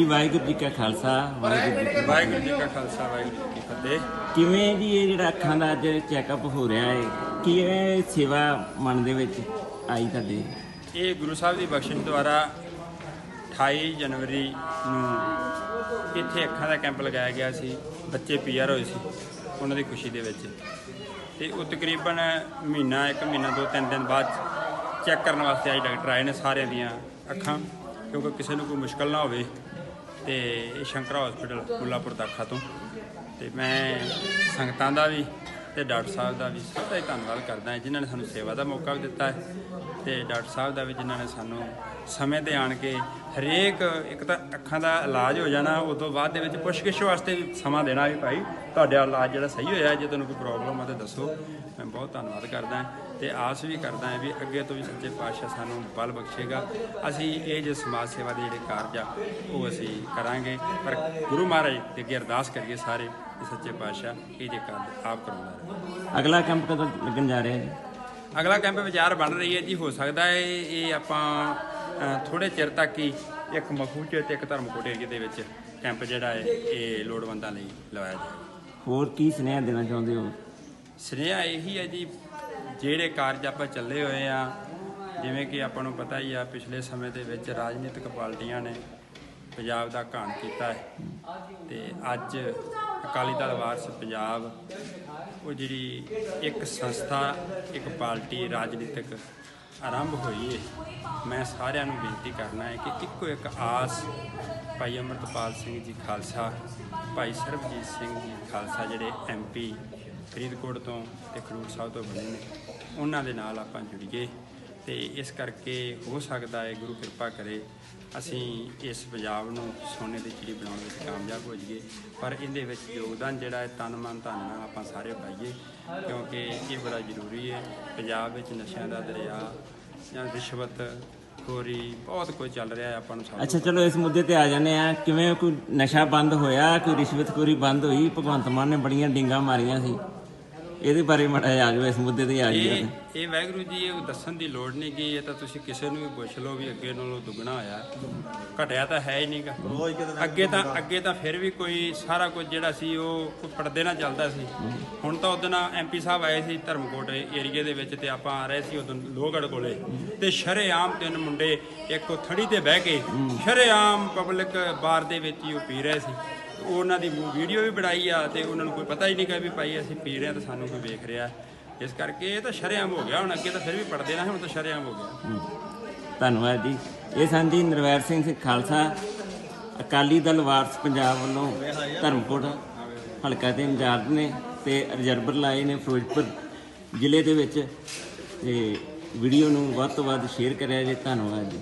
ਜੀ ਵਾਹਿਗੁਰੂ ਜੀ ਕਾ ਖਾਲਸਾ ਵਾਹਿਗੁਰੂ ਜੀ ਕੀ ਵਾਹਿਗੁਰੂ ਜੀ ਕਾ ਖਾਲਸਾ ਵਾਹਿਗੁਰੂ ਜੀ ਕੀ ਫਤਿਹ। ਕਿਵੇਂ ਜੀ ਇਹ ਜਿਹੜਾ ਅੱਖਾਂ ਦਾ ਅੱਜ ਚੈੱਕਅਪ ਹੋ ਰਿਹਾ ਹੈ ਕਿਵੇਂ ਸੇਵਾ ਮਨ ਦੇ ਵਿੱਚ ਆਈ ਤੁਹਾਡੇ? ਇਹ ਗੁਰੂ ਸਾਹਿਬ ਦੀ ਬਖਸ਼ਿਸ਼ ਦੁਆਰਾ 28 ਜਨਵਰੀ ਨੂੰ ਇੱਥੇ ਅੱਖਾਂ ਦਾ ਕੈਂਪ ਲਗਾਇਆ ਗਿਆ ਸੀ। ਬੱਚੇ ਪੀਆਰ ਹੋਏ ਸੀ ਉਹਨਾਂ ਦੀ ਖੁਸ਼ੀ ਦੇ ਵਿੱਚ। ਤੇ ਉਹ ਤਕਰੀਬਨ ਮਹੀਨਾ ਇੱਕ ਮਹੀਨਾ ਦੋ ਤਿੰਨ ਦਿਨ ਬਾਅਦ ਚੈੱਕ ਕਰਨ ਵਾਸਤੇ ਅੱਜ ਡਾਕਟਰ ਆਏ ਨੇ ਸਾਰਿਆਂ ਦੀਆਂ ਅੱਖਾਂ ਕਿਉਂਕਿ ਕਿਸੇ ਨੂੰ ਕੋਈ ਮੁਸ਼ਕਲ ਨਾ ਹੋਵੇ। ਤੇ ਇਹ ਸ਼ੰਕਰਾ ਹਸਪੀਟਲ ਮੁੱਲਾਪੁਰ ਦਾਖਾ ਤੋਂ। ਤੇ ਮੈਂ ਸੰਗਤਾਂ ਦਾ ਵੀ ਤੇ ਡਾਕਟਰ ਸਾਹਿਬ ਦਾ ਵੀ ਸਭ ਦਾ ਹੀ ਧੰਨਵਾਦ ਕਰਦਾ ਹਾਂ, ਜਿਨ੍ਹਾਂ ਨੇ ਸਾਨੂੰ ਸੇਵਾ ਦਾ ਮੌਕਾ ਵੀ ਦਿੱਤਾ ਹੈ। ਤੇ ਡਾਕਟਰ ਸਾਹਿਬ ਦਾ ਵੀ ਜਿਨ੍ਹਾਂ ਨੇ ਸਾਨੂੰ ਸਮੇਂ ਤੇ ਆਣ ਕੇ ਹਰੇਕ ਇੱਕ ਤਾਂ ਅੱਖਾਂ ਦਾ ਇਲਾਜ ਹੋ ਜਾਣਾ ਉਸ ਤੋਂ ਬਾਅਦ ਦੇ ਵਿੱਚ ਪੁੱਛਗਿੱਛ ਵਾਸਤੇ ਵੀ ਸਮਾਂ ਦੇਣਾ ਵੀ ਭਾਈ। ਤੁਹਾਡਾ ਇਲਾਜ ਜਿਹੜਾ ਸਹੀ ਹੋਇਆ ਜੇ ਤੁਹਾਨੂੰ ਕੋਈ ਪ੍ਰੋਬਲਮ ਆ ਤਾਂ ਦੱਸੋ। ਮੈਂ ਬਹੁਤ ਧੰਨਵਾਦ ਕਰਦਾ ਹਾਂ ਤੇ ਆਸ ਵੀ ਕਰਦਾ ਹਾਂ ਵੀ ਅੱਗੇ ਤੋਂ ਵੀ ਸੱਚੇ ਪਾਤਸ਼ਾਹ ਸਾਨੂੰ ਬਲ ਬਖਸ਼ੇਗਾ। ਅਸੀਂ ਇਹ ਜੋ ਸਮਾਜ ਸੇਵਾ ਦੇ ਜਿਹੜੇ ਕਾਰਜ ਆ ਉਹ ਅਸੀਂ ਕਰਾਂਗੇ। ਪਰ ਗੁਰੂ ਮਹਾਰਾਜ ਦੇ ਅੱਗੇ ਅਰਦਾਸ ਕਰੀਏ ਸਾਰੇ ਕਿ ਸੱਚੇ ਪਾਤਸ਼ਾਹ ਇਹ ਜੇ ਕਾਰਜ ਆਪ ਕਰਵਾਉਂਦਾ ਰਹੇ। ਅਗਲਾ ਕੈਂਪ ਕਦੋਂ ਲੱਗਣ ਜਾ ਰਿਹਾ ਜੀ? ਅਗਲਾ ਕੈਂਪ ਵਿਚਾਰ ਬਣ ਰਹੀ ਹੈ ਜੀ ਹੋ ਸਕਦਾ ਹੈ ਇਹ ਆਪਾਂ ਥੋੜੇ ਚਿਰ ਤੱਕ ਹੀ ਇੱਕ ਮਖੂਚੇ ਤੇ ਇੱਕ ਧਰਮਕੋਟ ਏਰੀਏ ਦੇ ਵਿੱਚ ਕੈਂਪ ਜਿਹੜਾ ਹੈ ਇਹ ਲੋੜਵੰਦਾਂ ਲਈ ਲਵਾਇਆ ਜਾਏ। ਹੋਰ ਕੀ ਸੁਨੇਹਾ ਦੇਣਾ ਚਾਹੁੰਦੇ ਹੋ? ਸੁਨੇਹਾ ਇਹੀ ਹੈ ਜੀ ਜਿਹੜੇ ਕਾਰਜ ਆਪਾਂ ਚੱਲੇ ਹੋਏ ਆ ਜਿਵੇਂ ਕਿ ਆਪਾਂ ਨੂੰ ਪਤਾ ਹੀ ਆ ਪਿਛਲੇ ਸਮੇਂ ਦੇ ਵਿੱਚ ਰਾਜਨੀਤਿਕ ਪਾਰਟੀਆਂ ਨੇ ਪੰਜਾਬ ਦਾ ਘਾਣ ਕੀਤਾ ਹੈ। ਤੇ ਅੱਜ ਅਕਾਲੀ ਦਲ ਵਾਰਸ ਪੰਜਾਬ ਉਹ ਜਿਹੜੀ ਇੱਕ ਸੰਸਥਾ ਇੱਕ ਪਾਰਟੀ ਰਾਜਨੀਤਿਕ ਆਰੰਭ ਹੋਈ ਹੈ ਮੈਂ ਸਾਰਿਆਂ ਨੂੰ ਬੇਨਤੀ ਕਰਨਾ ਹੈ ਕਿ ਇੱਕੋ ਇੱਕ ਆਸ ਭਾਈ ਅਮਰਤਪਾਲ ਸਿੰਘ ਜੀ ਖਾਲਸਾ, ਭਾਈ ਸਰਬਜੀਤ ਸਿੰਘ ਜੀ ਖਾਲਸਾ ਜਿਹੜੇ ਐਮਪੀ ਫਰੀਦਕੋਟ ਤੋਂ ਤੇ ਖਡੂਰ ਸਾਹਿਬ ਤੋਂ ਬਣੇ ਨੇ, ਉਹਨਾਂ ਦੇ ਨਾਲ ਆਪਾਂ ਜੁੜੀਏ। ਤੇ ਇਸ ਕਰਕੇ ਹੋ ਸਕਦਾ ਹੈ ਗੁਰੂ ਕਿਰਪਾ ਕਰੇ ਅਸੀਂ ਇਸ ਪੰਜਾਬ ਨੂੰ ਸੋਨੇ ਦੀ ਚਿੜੀ ਬਣਾਉਣ ਵਿੱਚ ਕਾਮਯਾਬ ਹੋ ਜਾਈਏ। ਪਰ ਇਹਦੇ ਵਿੱਚ ਯੋਗਦਾਨ ਜਿਹੜਾ ਹੈ, ਤਨ ਮਨ ਧਨ ਨਾਲ ਆਪਾਂ ਸਾਰੇ ਪਾਈਏ, ਕਿਉਂਕਿ ਇਹ ਬੜਾ ਜ਼ਰੂਰੀ ਹੈ। ਪੰਜਾਬ ਵਿੱਚ ਨਸ਼ਿਆਂ ਦਾ ਦਰਿਆ ਜਾਂ ਰਿਸ਼ਵਤ ਖੋਰੀ ਬਹੁਤ ਕੁਝ ਚੱਲ ਰਿਹਾ ਹੈ, ਆਪਾਂ ਨੂੰ ਸਭ ਅੱਛਾ, ਚਲੋ ਇਸ ਮੁੱਦੇ ਤੇ ਆ ਜਾਂਦੇ ਆ ਕਿਵੇਂ ਕੋਈ ਨਸ਼ਾ ਬੰਦ ਹੋਇਆ, ਕੋਈ ਰਿਸ਼ਵਤਖੋਰੀ ਬੰਦ ਹੋਈ? ਭਗਵੰਤ ਮਾਨ ਨੇ ਬੜੀਆਂ ਡਿੰਗਾਂ ਮਾਰੀਆਂ ਸੀ। ਇਹਦੇ ਬਾਰੇ ਮੜਾ ਆ ਜਾਓ ਇਸ ਮੁੱਦੇ ਤੇ ਆ ਇਹ ਜਾਈਏ ਇਹ ਵਾਹਿਗੁਰੂ ਜੀ ਇਹ ਦੱਸਣ ਦੀ ਲੋੜ ਨਹੀਂ ਕਿ ਇਹ ਤਾਂ ਤੁਸੀਂ ਕਿਸੇ ਨੂੰ ਵੀ ਪੁੱਛ ਲਓ ਵੀ ਅੱਗੇ ਨਾਲੋਂ ਦੁੱਗਣਾ ਹੋਇਆ। ਘਟਿਆ ਤਾਂ ਹੈ ਹੀ ਨਹੀਂਗਾ ਅੱਗੇ ਤਾਂ ਅੱਗੇ ਤਾਂ ਫਿਰ ਵੀ ਕੋਈ ਸਾਰਾ ਕੁਝ ਜਿਹੜਾ ਸੀ ਉਹ ਕੋਈ ਪਰਦੇ ਨਾਲ ਚੱਲਦਾ ਸੀ। ਹੁਣ ਤਾਂ ਉਦੋਂ ਐਮਪੀ ਸਾਹਿਬ ਆਏ ਸੀ ਧਰਮਕੋਟ ਏਰੀਏ ਦੇ ਵਿੱਚ ਤੇ ਆਪਾਂ ਆ ਰਹੇ ਸੀ ਉਦੋਂ ਲੋਹਗੜ੍ਹ ਕੋਲੇ। ਤੇ ਸ਼ਰੇਆਮ ਤਿੰਨ ਮੁੰਡੇ ਇੱਕ ਥੜੀ ਤੇ ਬਹਿ ਕੇ ਸ਼ਰੇਆਮ ਪਬਲਿਕ ਬਾਰ ਦੇ ਵਿੱਚ ਹੀ ਉਹ ਪੀ ਰਹੇ ਸੀ। ਉਹਨਾਂ ਦੀ ਵੀਡੀਓ ਵੀ ਬਣਾਈ ਆ ਤੇ ਉਹਨਾਂ ਨੂੰ ਕੋਈ ਪਤਾ ਹੀ ਨਹੀਂ ਕਿ ਵੀ ਭਾਈ ਅਸੀਂ ਪੀ ਰਹੇ ਹਾਂ ਤਾਂ ਸਾਨੂੰ ਕੋਈ ਵੇਖ ਰਿਹਾ। ਇਸ ਕਰਕੇ ਇਹ ਤਾਂ ਸ਼ਰੇਆਮ ਹੋ ਗਿਆ, ਹੁਣ ਅੱਗੇ ਤਾਂ ਫਿਰ ਵੀ ਪੜਦੇ ਨਾ ਹੁਣ ਤਾਂ ਸ਼ਰੇਆਮ ਹੋ ਗਿਆ। ਧੰਨਵਾਦ ਜੀ। ਇਹ ਸਨ ਜੀ ਨਰਵੈਰ ਸਿੰਘ ਖਾਲਸਾ ਅਕਾਲੀ ਦਲ ਵਾਰਸ ਪੰਜਾਬ ਵੱਲੋਂ ਧਰਮਕੋਟ ਹਲਕਾ ਦੇ ਇੰਚਾਰਜ ਨੇ ਤੇ ਰਿਜ਼ਰਵਰ ਲਾਏ ਨੇ ਫਿਰੋਜ਼ਪੁਰ ਜ਼ਿਲ੍ਹੇ ਦੇ ਵਿੱਚ ਤੇ ਵੀਡੀਓ ਨੂੰ ਵੱਧ ਤੋਂ ਵੱਧ ਸ਼ੇਅਰ ਕਰਿਆ ਜੀ। ਧੰਨਵਾਦ ਜੀ।